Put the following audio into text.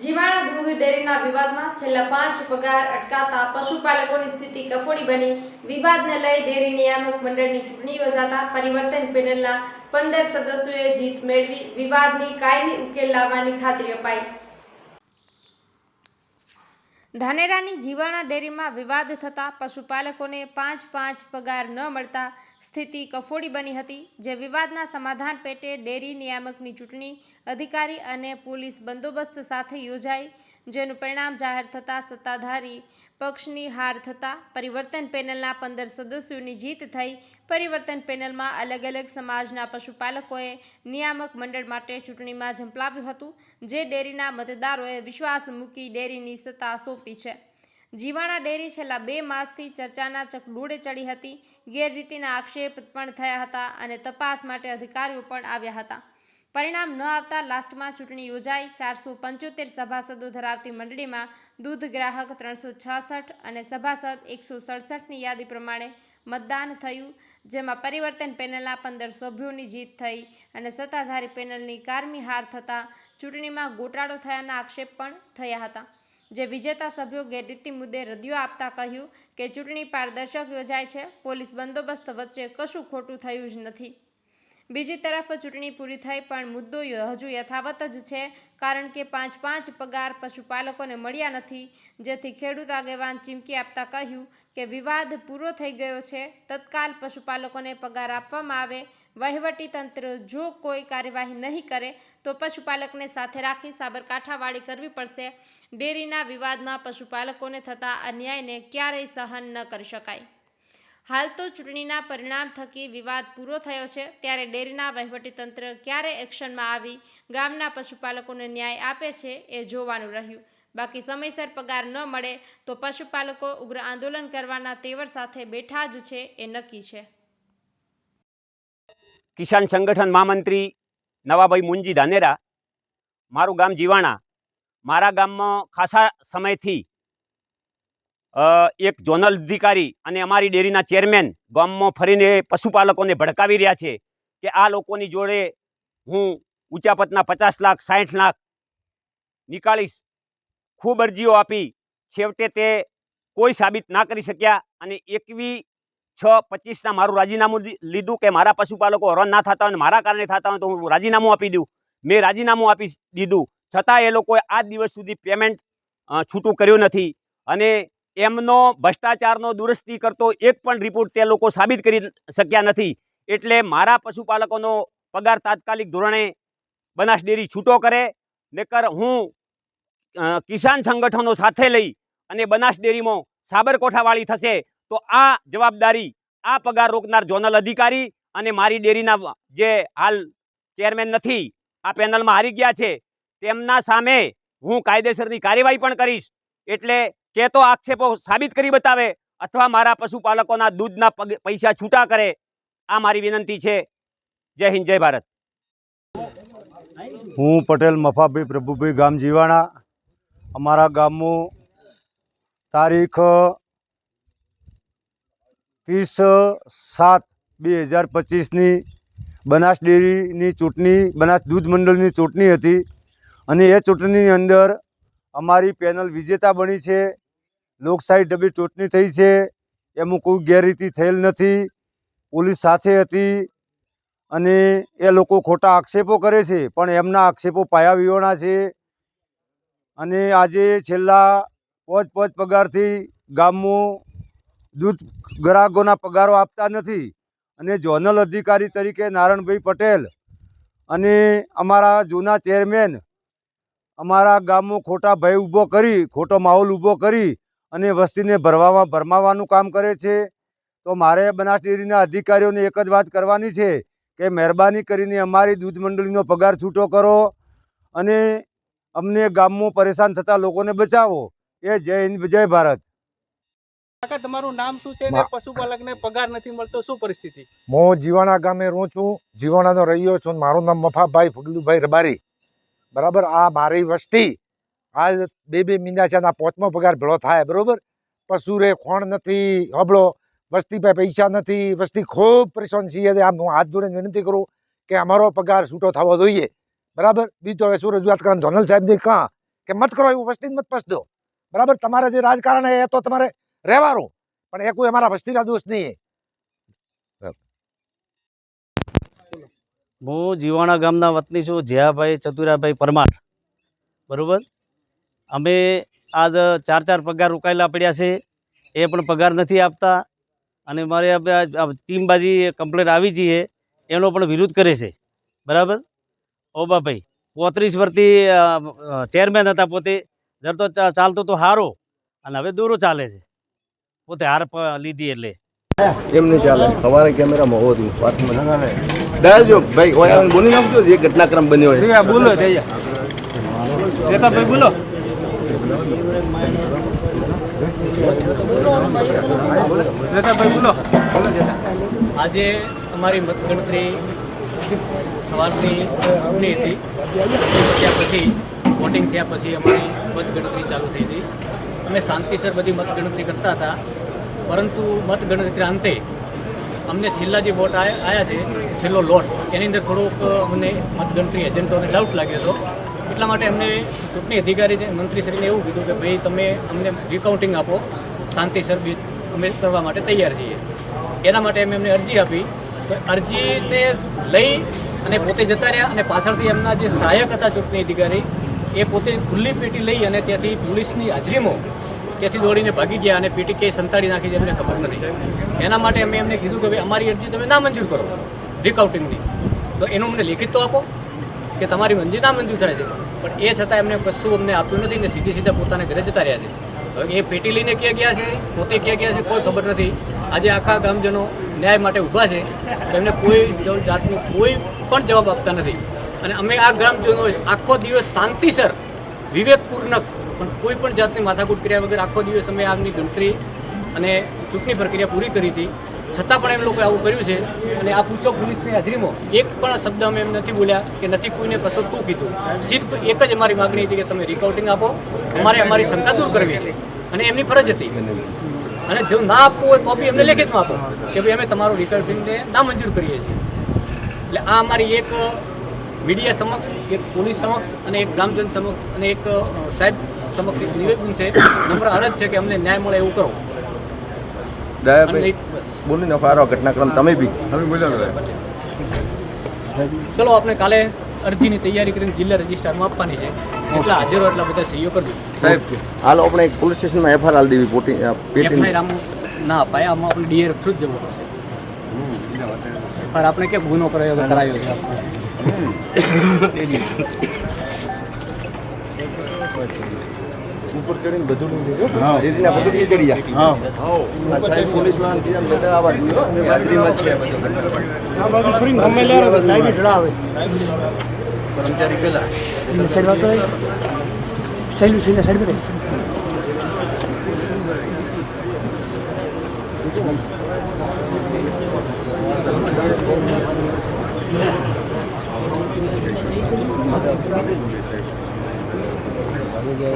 જીવાણા દૂધ ડેરીના વિવાદમાં છેલ્લા પાંચ પગાર અટકાતા પશુપાલકોની સ્થિતિ કફોડી બની. વિવાદને લઈ ડેરી નિયામક મંડળની ચૂંટણી યોજાતા પરિવર્તન પેનલના પંદર સદસ્યોએ જીત મેળવી વિવાદની કાયમી ઉકેલ લાવવાની ખાતરી અપાઈ. ધાનેરાની જીવાણા ડેરીમાં વિવાદ થતાં પશુપાલકોને પાંચ પાંચ પગાર ન મળતા સ્થિતિ કફોડી બની હતી, જે વિવાદના સમાધાન પેટે ડેરી નિયામકની ચૂંટણી, અધિકારી અને પોલીસ બંદોબસ્ત સાથે યોજાઈ, જેનું પરિણામ જાહેર થતાં સત્તાધારી પક્ષની હાર થતાં પરિવર્તન પેનલના પંદર સદસ્યોની જીત થઈ. પરિવર્તન પેનલમાં અલગ અલગ સમાજના પશુપાલકોએ નિયામક મંડળ માટે ચૂંટણીમાં ઝંપલાવ્યું હતું, જે ડેરીના મતદારોએ વિશ્વાસ મૂકી ડેરીની સત્તા સોંપી છે. જીવાણા ડેરી છેલ્લા બે માસથી ચર્ચાના ચકડોળે ચડી હતી. ગેરરીતિના આક્ષેપ પણ થયા હતા અને તપાસ માટે અધિકારીઓ પણ આવ્યા હતા. પરિણામ ન આવતા લાસ્ટમાં ચૂંટણી યોજાઈ. ચારસો પંચોતેર સભાસદો ધરાવતી મંડળીમાં દૂધ ગ્રાહક ત્રણસો છાસઠ અને સભાસદ એકસો સડસઠની યાદી પ્રમાણે મતદાન થયું, જેમાં પરિવર્તન પેનલના પંદર સભ્યોની જીત થઈ અને સત્તાધારી પેનલની કારમી હાર થતાં ચૂંટણીમાં ગોટાળો થયાના આક્ષેપ પણ થયા હતા. જે વિજેતા સભ્યો ગેરરીતિ મુદ્દે રદિયો આપતા કહ્યું કે ચૂંટણી પારદર્શક યોજાય છે, પોલીસ બંદોબસ્ત વચ્ચે કશું ખોટું થયું જ નથી. બીજી તરફ ચૂંટણી પૂરી થઈ પણ મુદ્દો હજુ યથાવત જ છે, કારણ કે પાંચ પાંચ પગાર પશુપાલકોને મળ્યા નથી. જેથી ખેડૂત આગેવાન ચીમકી આપતા કહ્યું કે વિવાદ પૂરો થઈ ગયો છે, તત્કાલ પશુપાલકોને પગાર આપવામાં આવે વહીવટી તંત્ર જો કોઈ કાર્યવાહી નહીં કરે, તો પશુપાલકને સાથે રાખી સાબરકાંઠાવાળી કરવી પડશે. ડેરીના વિવાદમાં પશુપાલકોને થતા અન્યાયને ક્યારેય સહન ન કરી શકાય. હાલ તો ચૂંટણીના પરિણામ થકી વિવાદ પૂરો થયો છે, ત્યારે ડેરીના વહીવટીતંત્ર ક્યારે એક્શનમાં આવી, ગામના પશુપાલકોને ન્યાય આપે છે એ જોવાનું રહ્યું. બાકી સમયસર પગાર ન મળે, તો પશુપાલકો ઉગ્ર આંદોલન કરવાના તેવર સાથે બેઠા જ છે એ નક્કી છે. કિસાન સંગઠન મહામંત્રી નવાભાઈ મુંજી ધાનેરા, મારું ગામ જીવાણા, મારા ગામમાં ખાસા સમયથી એક ઝોનલ અધિકારી અને અમારી ડેરીના ચેરમેન ગામમાં ફરીને પશુપાલકોને ભડકાવી રહ્યા છે કે આ લોકોની જોડે હું ઊંચા પતના પચાસ લાખ સાઠ લાખ નીકાળીશ. ખૂબ અરજીઓ આપી. છેવટે તે કોઈ સાબિત ના કરી શક્યા અને એકવી છ પચીસના મારું રાજીનામું લીધું કે મારા પશુપાલકો હરણ ના થતા હોય મારા કારણે થતા હોય તો હું રાજીનામું આપી દઉં. મેં રાજીનામું આપી દીધું. છતાં એ લોકોએ આ દિવસ સુધી પેમેન્ટ છૂટું કર્યું નથી. અને એમનો ભ્રષ્ટાચારનો દુરસ્તી કરતો એક પણ રિપોર્ટ તે લોકો સાબિત કરી શક્યા નથી. એટલે મારા પશુપાલકોનો પગાર તાત્કાલિક ધોરણે બનાસ ડેરી છૂટો કરે, નકર હું કિસાન સંગઠનો સાથે લઈ અને બનાસ ડેરીમાં સાબરકોઠાવાળી થશે તો આ જવાબદારી, આ પગાર રોકનાર ઝોનલ અધિકારી અને મારી ડેરીના જે હાલ ચેરમેન નથી, આ પેનલમાં હારી ગયા છે. તેમના સામે હું કાયદેસરની કાર્યવાહી પણ કરીશ. એટલે કે તો આક્ષેપો સાબિત કરી બતાવે અથવા મારા પશુપાલકોના દૂધના પૈસા છૂટા કરે, આ મારી વિનંતી છે. જય હિન્દ, જય ભારત. હું પટેલ મફાભાઈ પ્રભુભાઈ ગામ જીવાણા. અમારા ગામમાં તારીખ ત્રીસ સાત બે હજાર પચીસની બનાસ ડેરીની ચૂંટણી, બનાસ દૂધ મંડળની ચૂંટણી હતી અને એ ચૂંટણીની અંદર અમારી પેનલ વિજેતા બની છે, લોકશાહી ડબી ચૂંટણી થઈ છે, એમાં કોઈ ગેરરીતિ થયેલ નથી, પોલીસ સાથે હતી અને એ લોકો ખોટા આક્ષેપો કરે છે, પણ એમના આક્ષેપો પાયા વિહોણા છે અને આજે છેલ્લા પોચ પોચ પગારથી ગામમાં દૂધ ગ્રાહકોના પગારો આપતા નથી. અને ઝોનલ અધિકારી તરીકે નારણભાઈ પટેલ અને અમારા જૂના ચેરમેન, અમારા ગામમાં ખોટા ભય ઊભો કરી, ખોટો માહોલ ઊભો કરી અને વસ્તીને ભરવામાં ભરમાવાનું કામ કરે છે. તો મારે બનાસ ડેરીના અધિકારીઓને એક જ વાત કરવાની છે કે મહેરબાની કરીને અમારી દૂધ મંડળીનો પગાર છૂટો કરો અને અમને ગામમાં પરેશાન થતા લોકોને બચાવો. એ જય હિન્દ, જય ભારત. કાકા તમારું નામ શું છે ને? પશુપાલકને પગાર નથી મળતો શું પરિસ્થિતિ? હું જીવાણા ગામે રહું છું જીવાણાનો રહ્યો છું મારું નામ મફાભાઈ ફગલુભાઈ રબારી. બરાબર? આ મારી વસ્તી. આ બે બે મહિના છે પોચમો પગાર ભેળો થાય બરોબર? પશુ રે ખોણ નથી હબળો. વસ્તી પાસે પૈસા નથી વસ્તી ખૂબ પરેશાન છીએ. આમ હું હાથ જોડીને વિનંતી કરું કે અમારો પગાર છૂટો થવો જોઈએ. બરાબર? બીજો હવે શું રજૂઆત કરવાનું? જોનલ સાહેબ કાં કે મત કરો એવું વસ્તી મત પસ દો બરાબર? તમારે જે રાજકારણ એ તો તમારે રહેવાનું. પણ એ કોઈ અમારા વસ્તીના દોષ નહીં. હું જીવાણા ગામના વતની છું, જયાભાઈ ચતુરાભાઈ પરમાર. બરાબર? અમે આજ ચાર ચાર પગાર રોકાયેલા પડ્યા છે. એ પણ પગાર નથી આપતા. અને મારે આ ટીમબાજી કમ્પ્લેન આવી જઈએ એનો પણ વિરોધ કરે છે. બરાબર? ઓબાભાઈ પોત્રીસ વર્ષથી ચેરમેન હતા પોતે. જર તો ચાલતો તો હારો. અને હવે દોરો ચાલે છે. પોતે હાર લીધી એટલે. એમ નહીં ચાલે. સવારે કેમેરામાં હોવો હતું વાતમાં ડાયજો ભાઈ ઓય બોલી નાખજો. જે ઘટનાક્રમ બન્યો છે બોલો ભાઈ બોલો. ભાઈ બોલો. આજે અમારી મતગણતરી સવારની ચૂંટણી હતી. ત્યાં પછી વોટિંગ થયા પછી અમારી મતગણતરી ચાલુ થઈ હતી. અમે શાંતિસર બધી મતગણતરી કરતા હતા. પરંતુ મતગણતરી અંતે અમને છેલ્લા જે વોટ આવ્યા છે, છેલ્લો લોટ, એની અંદર થોડોક અમને મતગણતરી એજન્ટોને ડાઉટ લાગ્યો હતો. એટલા માટે અમને ચૂંટણી અધિકારી મંત્રીશ્રીને એવું કીધું કે ભાઈ, તમે અમને રિકાઉન્ટિંગ આપો શાંતિસર અમે કરવા માટે તૈયાર છીએ. એના માટે અમે એમને અરજી આપી. તો અરજીને લઈ અને પોતે જતા રહ્યા અને પાછળથી એમના જે સહાયક હતા ચૂંટણી અધિકારી, એ પોતે ખુલ્લી પેટી લઈ અને ત્યાંથી પોલીસની હાજરીમાં ત્યાંથી દોડીને ભાગી ગયા અને પેટી કે સંતાડી નાખી છે, એમને ખબર નથી. એના માટે અમે એમને કીધું કે ભાઈ, અમારી અરજી તમે ના મંજૂર કરો રિકાઉન્ટિંગની તો એનું અમને લેખિત તો આપો કે તમારી મંજૂર ના મંજૂર થાય છે. પણ એ છતાં એમને કશું અમને આપ્યું નથી ને સીધી સીધા પોતાના ઘરે જતા રહ્યા છે. હવે એ પેટી લઈને ક્યાં ગયા છે, પોતે ક્યાં ગયા છે, કોઈ ખબર નથી. આજે આખા ગામજનો ન્યાય માટે ઊભા છે, તો એમને કોઈ જાતનું કોઈ પણ જવાબ આપતા નથી. અને અમે આ ગ્રામજનો આખો દિવસ શાંતિસર વિવેકપૂર્ણક પણ કોઈ પણ જાતની માથાકૂટ કર્યા વગર આખો દિવસ અમે આમની ગણતરી અને ચૂંટણી પ્રક્રિયા પૂરી કરી હતી. છતાં પણ એમ લોકોએ આવું કર્યું છે અને આ પૂછો પોલીસની હાજરીમાં એક પણ શબ્દ અમે એમ નથી બોલ્યા કે નથી કોઈને કશું તું કીધું. સિર્ફ એક જ અમારી માગણી હતી કે તમે રિકાઉન્ટિંગ આપો. અમારે અમારી શંકા દૂર કરવી છે અને એમની ફરજ હતી. અને જો ના આપવું હોય તો બી એમને લેખિતમાં આપો કે ભાઈ અમે તમારું રિકાઉન્ટિંગને ના મંજૂર કરીએ છીએ. એટલે આ અમારી એક મીડિયા સમક્ષ, એક પોલીસ સમક્ષ અને એક ગ્રામજન સમક્ષ અને એક સાહેબ સમક્ષ એક નિવેદન છે નમ્ર અરજ છે કે અમને ન્યાય મળે એવું કરો. બોલી નાખો આરો ઘટનાક્રમ તમે બી. તમે બોલ્યો ચલો આપણે કાલે અરજીની તૈયારી કરીને જિલ્લા રજિસ્ટ્રારમાં આપવાની છે. એટલા હાજર હોય એટલા બધા સહીઓ કરજો. સાહેબ હાલ આપણે એક પોલીસ સ્ટેશનમાં એફઆઈઆર હાલ દેવી પોટી પેટી આમ ના અપાય આમાં આપણે ડીઆરએફ થ્રુ જ જવું પડશે. પણ આપણે કેમ ગુનો કરાયો તો કરાયો છે? ઉપર ચડીને બધું નું લીધું એ રીતના બધું ચડી ગયા હા. સાહેબ પોલીસવાળા બીજા બધા આવા દીધો એ બાજરીમાં છે કર્મચારી પેલા. 이게